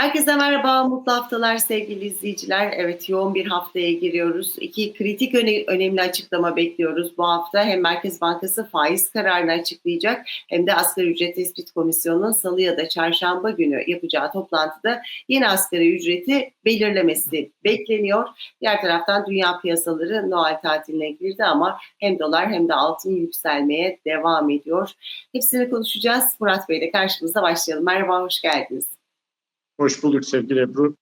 Herkese merhaba, mutlu haftalar sevgili izleyiciler. Evet, yoğun bir haftaya giriyoruz. İki kritik öne- önemli açıklama bekliyoruz bu hafta. Hem Merkez Bankası faiz kararını açıklayacak hem de Asgari Ücret Tespit Komisyonu'nun salı ya da çarşamba günü yapacağı toplantıda yeni asgari ücreti belirlemesi bekleniyor. Diğer taraftan dünya piyasaları Noel tatiline girdi ama hem dolar hem de altın yükselmeye devam ediyor. Hepsini konuşacağız. Murat Bey ile karşımıza başlayalım. Merhaba, hoş geldiniz. Hoş bulduk sevgili Ebru.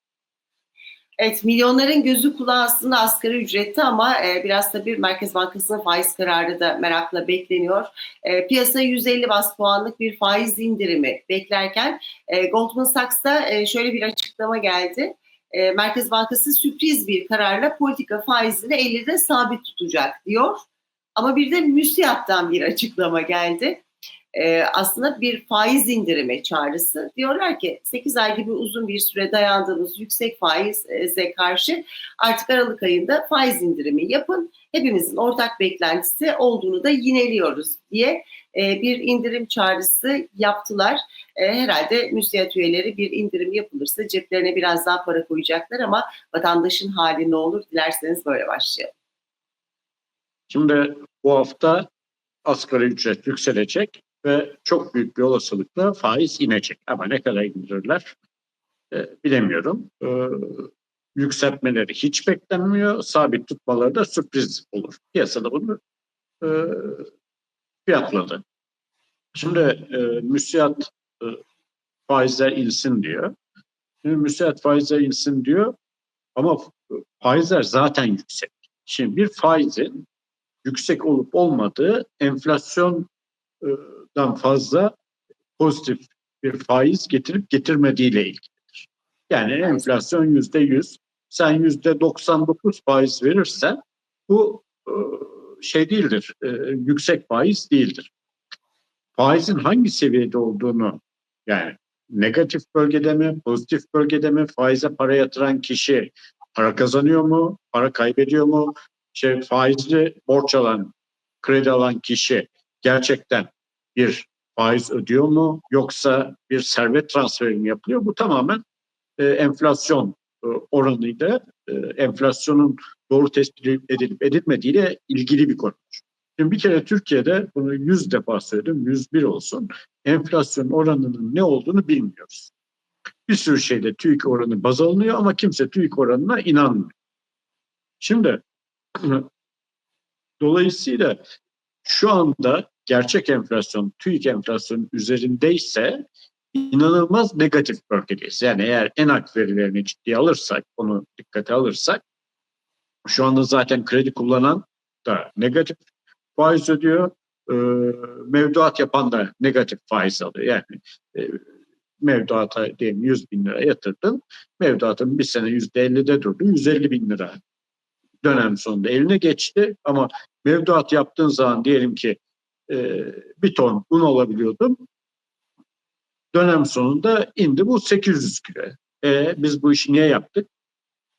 Evet, milyonların gözü kulağı aslında asgari ücrette ama e, biraz tabii Merkez Bankası'nın faiz kararı da merakla bekleniyor. E, piyasa 150 bas puanlık bir faiz indirimi beklerken e, Goldman Sachs'ta e, şöyle bir açıklama geldi. E, Merkez Bankası sürpriz bir kararla politika faizini 50'de sabit tutacak diyor. Ama bir de müsiyattan bir açıklama geldi e, aslında bir faiz indirimi çağrısı. Diyorlar ki 8 ay gibi uzun bir süre dayandığımız yüksek faize karşı artık Aralık ayında faiz indirimi yapın. Hepimizin ortak beklentisi olduğunu da yineliyoruz diye e, bir indirim çağrısı yaptılar. E, herhalde müsiyat üyeleri bir indirim yapılırsa ceplerine biraz daha para koyacaklar ama vatandaşın hali ne olur dilerseniz böyle başlayalım. Şimdi bu hafta asgari ücret yükselecek ve çok büyük bir olasılıkla faiz inecek. Ama ne kadar indirirler e, bilemiyorum. E, yükseltmeleri hiç beklenmiyor. Sabit tutmaları da sürpriz olur. Piyasada bunu e, fiyatladı. Şimdi e, müsiyat e, faizler insin diyor. Şimdi müsiyat faizler insin diyor ama faizler zaten yüksek. Şimdi bir faizin yüksek olup olmadığı enflasyon dan fazla pozitif bir faiz getirip getirmediğiyle ilgilidir. Yani enflasyon yüzde yüz, sen yüzde 99 faiz verirsen bu şey değildir, yüksek faiz değildir. Faizin hangi seviyede olduğunu yani negatif bölgede mi, pozitif bölgede mi, faize para yatıran kişi para kazanıyor mu, para kaybediyor mu, şey, faizli borç alan, kredi alan kişi gerçekten bir faiz ödüyor mu yoksa bir servet transferi mi yapılıyor? Bu tamamen e, enflasyon e, oranıyla e, enflasyonun doğru tespit edilip edilmediğiyle ilgili bir konu. Şimdi bir kere Türkiye'de bunu yüz defa söyledim, yüz bir olsun. Enflasyon oranının ne olduğunu bilmiyoruz. Bir sürü şeyde TÜİK oranı baz alınıyor ama kimse TÜİK oranına inanmıyor. Şimdi dolayısıyla şu anda gerçek enflasyon TÜİK enflasyonun üzerindeyse inanılmaz negatif bölgedeyiz. Yani eğer enak verilerini ciddiye alırsak, onu dikkate alırsak şu anda zaten kredi kullanan da negatif faiz ödüyor. E, mevduat yapan da negatif faiz alıyor. Yani e, mevduata diyelim 100 bin lira yatırdın. Mevduatın bir sene yüzde 50'de durdu. 150 bin lira dönem sonunda eline geçti. Ama mevduat yaptığın zaman diyelim ki e, bir ton un alabiliyordum. Dönem sonunda indi bu 800 kilo. E, biz bu işi niye yaptık?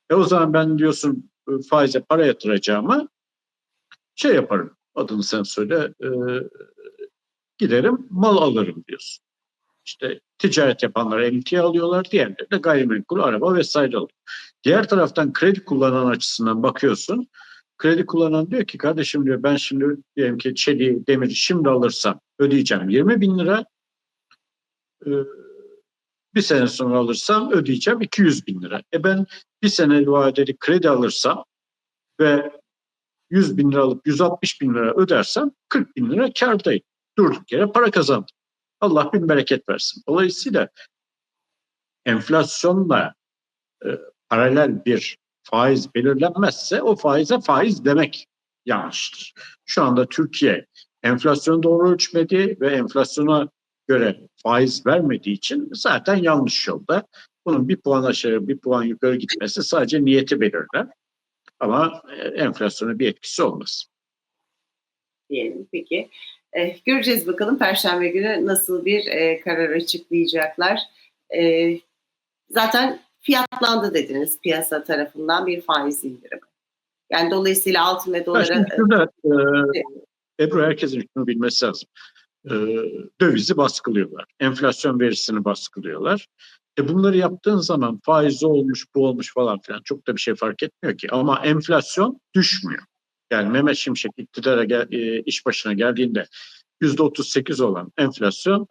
E o zaman ben diyorsun e, faize para yatıracağıma şey yaparım adını sen söyle e, giderim mal alırım diyorsun. İşte ticaret yapanlar emtia alıyorlar, diğerleri de gayrimenkul, araba vesaire alıyor. Diğer taraftan kredi kullanan açısından bakıyorsun. Kredi kullanan diyor ki kardeşim diyor ben şimdi diyelim ki çeliği, demiri şimdi alırsam ödeyeceğim 20 bin lira. Ee, bir sene sonra alırsam ödeyeceğim 200 bin lira. E ben bir sene vadeli kredi alırsam ve 100 bin lira alıp 160 bin lira ödersem 40 bin lira kardayım. Durduk yere para kazandım. Allah bin bereket versin. Dolayısıyla enflasyonla e, paralel bir faiz belirlenmezse o faize faiz demek yanlıştır. Şu anda Türkiye enflasyonu doğru ölçmedi ve enflasyona göre faiz vermediği için zaten yanlış yolda. Bunun bir puan aşağı bir puan yukarı gitmesi sadece niyeti belirler. Ama e, enflasyona bir etkisi olmaz. Diyelim peki. Ee, göreceğiz bakalım Perşembe günü nasıl bir e, karar açıklayacaklar. E, zaten fiyatlandı dediniz piyasa tarafından bir faiz indirimi. Yani dolayısıyla altın ve dolara... Şurada, e, Ebru herkesin şunu bilmesi lazım. E, dövizi baskılıyorlar. Enflasyon verisini baskılıyorlar. E bunları yaptığın zaman faiz olmuş, bu olmuş falan filan çok da bir şey fark etmiyor ki. Ama enflasyon düşmüyor. Yani Mehmet Şimşek iktidara gel, e, iş başına geldiğinde yüzde 38 olan enflasyon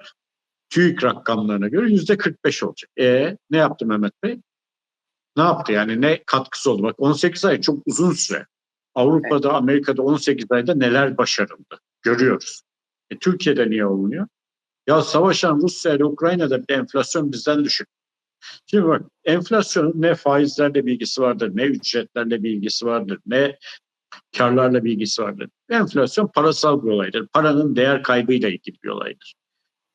TÜİK rakamlarına göre yüzde 45 olacak. E ne yaptı Mehmet Bey? Ne yaptı yani ne katkısı oldu? Bak 18 ay çok uzun süre. Avrupa'da, Amerika'da 18 ayda neler başarıldı görüyoruz. E, Türkiye'de niye olmuyor? Ya savaşan Rusya ile Ukrayna'da bir enflasyon bizden düşük. Şimdi bak enflasyonun ne faizlerle bir ilgisi vardır, ne ücretlerle bir ilgisi vardır, ne karlarla bir ilgisi vardır. Enflasyon parasal bir olaydır. Paranın değer kaybıyla ilgili bir olaydır.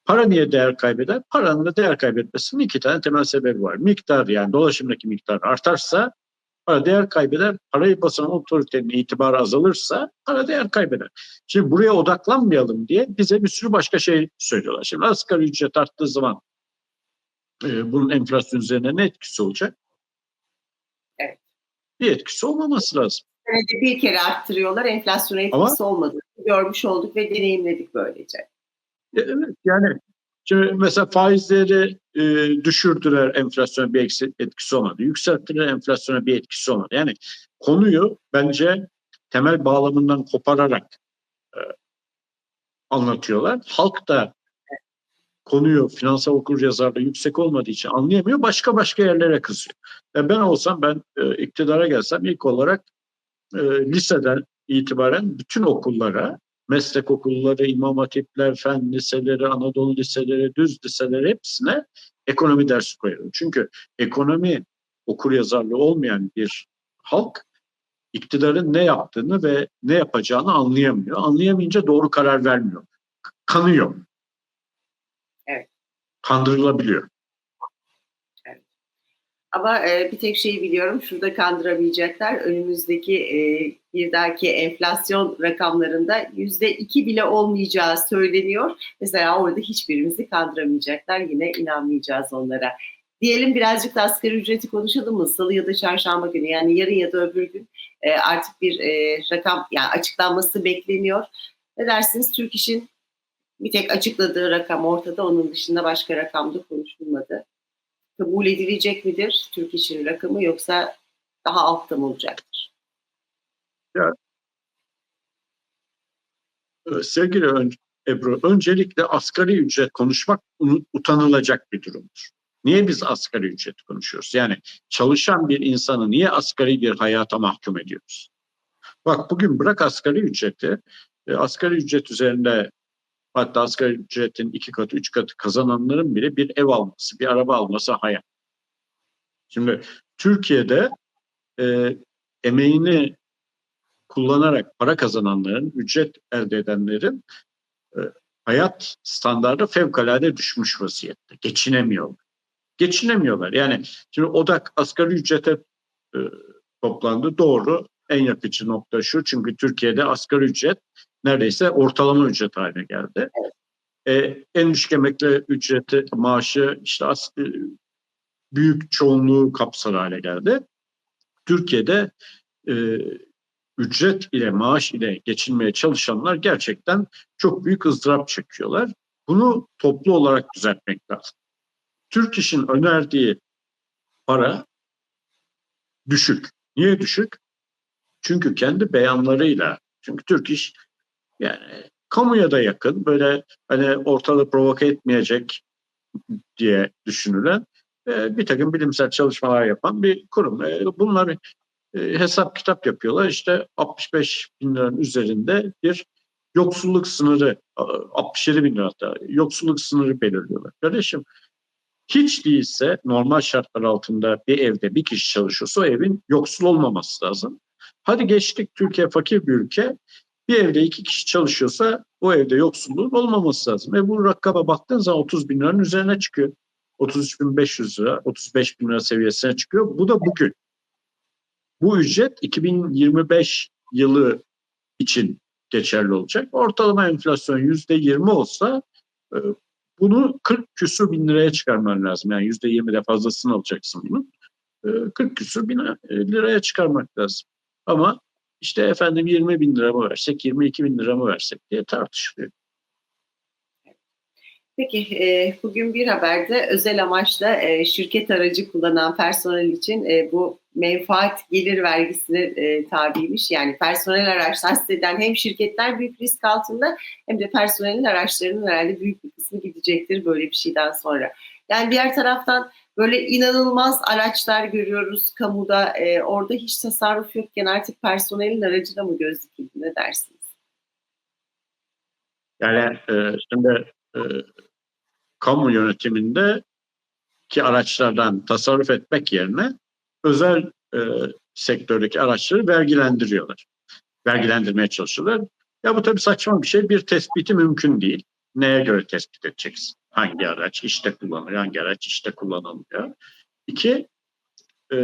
Para niye değer kaybeder? Paranın da değer kaybetmesinin iki tane temel sebebi var. Miktar yani dolaşımdaki miktar artarsa para değer kaybeder. Parayı basan otoritenin itibarı azalırsa para değer kaybeder. Şimdi buraya odaklanmayalım diye bize bir sürü başka şey söylüyorlar. Şimdi asgari ücret arttığı zaman e, bunun enflasyon üzerine ne etkisi olacak? Evet. Bir etkisi olmaması lazım. Senede bir kere arttırıyorlar. Enflasyona etkisi olmadığını görmüş olduk ve deneyimledik böylece. E, Evet yani şimdi mesela faizleri e, düşürdüler enflasyona bir etkisi olmadı. Yükselttiler enflasyona bir etkisi olmadı. Yani konuyu bence temel bağlamından kopararak e, anlatıyorlar. Halk da konuyu finansal okur yazarlığı yüksek olmadığı için anlayamıyor. Başka başka yerlere kızıyor. Yani ben olsam ben e, iktidara gelsem ilk olarak e, liseden itibaren bütün okullara meslek okulları, imam hatipler, fen liseleri, Anadolu liseleri, düz liseleri hepsine ekonomi dersi koyarım. Çünkü ekonomi okur yazarlığı olmayan bir halk iktidarın ne yaptığını ve ne yapacağını anlayamıyor. Anlayamayınca doğru karar vermiyor. Kanıyor. Evet. Kandırılabiliyor. Ama e, bir tek şeyi biliyorum, şurada kandıramayacaklar. Önümüzdeki e, bir dahaki enflasyon rakamlarında yüzde iki bile olmayacağı söyleniyor. Mesela orada hiçbirimizi kandıramayacaklar. Yine inanmayacağız onlara. Diyelim birazcık da asgari ücreti konuşalım mı? Salı ya da çarşamba günü yani yarın ya da öbür gün e, artık bir e, rakam yani açıklanması bekleniyor. Ne dersiniz? Türk İş'in bir tek açıkladığı rakam ortada. Onun dışında başka rakam da konuşulmadı kabul edilecek midir Türk İş'in rakamı yoksa daha altta mı olacaktır? Ya, sevgili ön, Ebru, öncelikle asgari ücret konuşmak utanılacak bir durumdur. Niye biz asgari ücret konuşuyoruz? Yani çalışan bir insanı niye asgari bir hayata mahkum ediyoruz? Bak bugün bırak asgari ücreti, asgari ücret üzerinde hatta asgari ücretin iki katı, üç katı kazananların bile bir ev alması, bir araba alması hayal. Şimdi Türkiye'de e, emeğini kullanarak para kazananların, ücret elde edenlerin e, hayat standartı fevkalade düşmüş vaziyette. Geçinemiyorlar. Geçinemiyorlar. Yani şimdi odak asgari ücrete e, toplandı. Doğru. En yakıcı nokta şu. Çünkü Türkiye'de asgari ücret neredeyse ortalama ücret haline geldi. E, en düşük emekli ücreti maaşı işte as, e, büyük çoğunluğu kapsar hale geldi. Türkiye'de e, ücret ile maaş ile geçinmeye çalışanlar gerçekten çok büyük ızdırap çekiyorlar. Bunu toplu olarak düzeltmek lazım. Türk İş'in önerdiği para düşük. Niye düşük? Çünkü kendi beyanlarıyla, çünkü Türk İş yani kamuya da yakın, böyle hani ortalığı provoke etmeyecek diye düşünülen e, bir takım bilimsel çalışmalar yapan bir kurum. E, bunlar e, hesap kitap yapıyorlar. İşte 65 bin liranın üzerinde bir yoksulluk sınırı, 67 bin lira hatta yoksulluk sınırı belirliyorlar. Kardeşim hiç değilse normal şartlar altında bir evde bir kişi çalışıyorsa o evin yoksul olmaması lazım. Hadi geçtik Türkiye fakir bir ülke. Bir evde iki kişi çalışıyorsa o evde yoksulluğun olmaması lazım. E bu rakama baktığın zaman 30 bin liranın üzerine çıkıyor. 33.500 lira, 35 bin lira seviyesine çıkıyor. Bu da bugün. Bu ücret 2025 yılı için geçerli olacak. Ortalama enflasyon %20 olsa e, bunu 40 küsur bin liraya çıkarman lazım. Yani %20 de fazlasını alacaksın bunu. 40 küsur bin liraya çıkarmak lazım. Ama işte efendim 20 bin lira mı versek, 22 bin lira mı versek diye tartışılıyor. Peki e, bugün bir haberde özel amaçla e, şirket aracı kullanan personel için e, bu menfaat gelir vergisine tabiymiş. Yani personel araç tahsis eden hem şirketler büyük risk altında hem de personelin araçlarının herhalde büyük bir kısmı gidecektir böyle bir şeyden sonra. Yani diğer taraftan böyle inanılmaz araçlar görüyoruz kamuda. E, orada hiç tasarruf yokken artık personelin aracına mı göz dikildi ne dersiniz? Yani e, şimdi e, kamu yönetiminde ki araçlardan tasarruf etmek yerine özel e, sektördeki araçları vergilendiriyorlar. Vergilendirmeye çalışıyorlar. Ya bu tabii saçma bir şey. Bir tespiti mümkün değil. Neye göre tespit edeceksin? Hangi araç işte kullanılıyor, hangi araç işte kullanılmıyor. İki, e,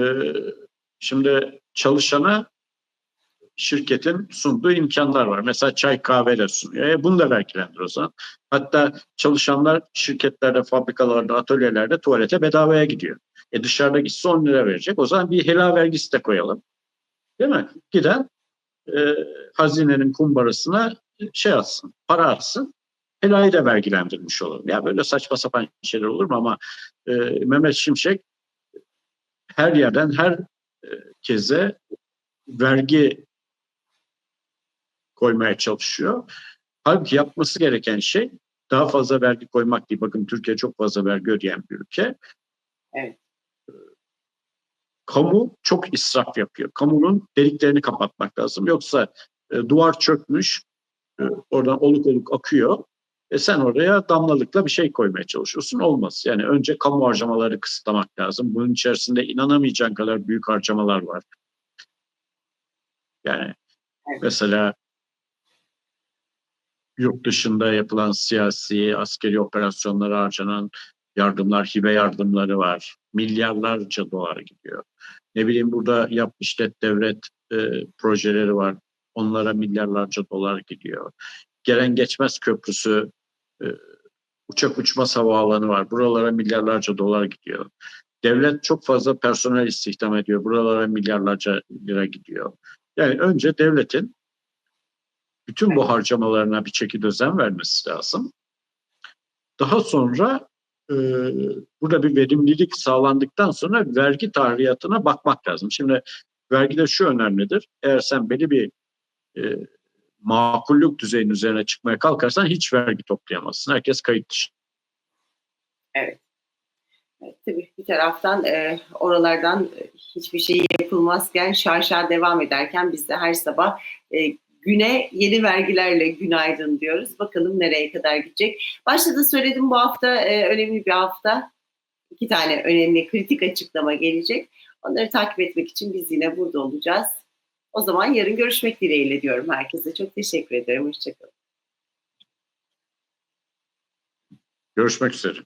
şimdi çalışana şirketin sunduğu imkanlar var. Mesela çay kahve de sunuyor. E bunu da vergilendir o zaman. Hatta çalışanlar şirketlerde, fabrikalarda, atölyelerde tuvalete bedavaya gidiyor. E dışarıda gitse 10 lira verecek. O zaman bir helal vergisi de koyalım. Değil mi? Giden e, hazinenin kumbarasına şey atsın, para atsın. Da vergilendirmiş olur. Ya böyle saçma sapan şeyler olur mu ama e, Mehmet Şimşek her yerden her e, keze vergi koymaya çalışıyor. Halbuki yapması gereken şey daha fazla vergi koymak değil. Bakın Türkiye çok fazla vergi ödeyen bir ülke. Evet. Kamu çok israf yapıyor. Kamunun deliklerini kapatmak lazım. Yoksa e, duvar çökmüş, e, oradan oluk oluk akıyor. E sen oraya damlalıkla bir şey koymaya çalışıyorsun. Olmaz. Yani önce kamu harcamaları kısıtlamak lazım. Bunun içerisinde inanamayacağın kadar büyük harcamalar var. Yani Evet. mesela yurt dışında yapılan siyasi, askeri operasyonlara harcanan yardımlar, hibe yardımları var. Milyarlarca dolar gidiyor. Ne bileyim burada yap işlet devlet e, projeleri var. Onlara milyarlarca dolar gidiyor. Gelen geçmez köprüsü, e, uçak uçmaz havaalanı var. Buralara milyarlarca dolar gidiyor. Devlet çok fazla personel istihdam ediyor. Buralara milyarlarca lira gidiyor. Yani önce devletin bütün bu harcamalarına bir çeki düzen vermesi lazım. Daha sonra e, burada bir verimlilik sağlandıktan sonra vergi tarihiyatına bakmak lazım. Şimdi vergide şu önemlidir. Eğer sen belli bir e, makullük düzeyinin üzerine çıkmaya kalkarsan hiç vergi toplayamazsın. Herkes kayıt dışı. Evet. Evet, tabii bir taraftan e, oralardan e, hiçbir şey yapılmazken şaşa devam ederken biz de her sabah e, güne yeni vergilerle günaydın diyoruz. Bakalım nereye kadar gidecek. Başta da söyledim bu hafta e, önemli bir hafta. İki tane önemli kritik açıklama gelecek. Onları takip etmek için biz yine burada olacağız. O zaman yarın görüşmek dileğiyle diyorum herkese. Çok teşekkür ederim. Hoşçakalın. Görüşmek üzere.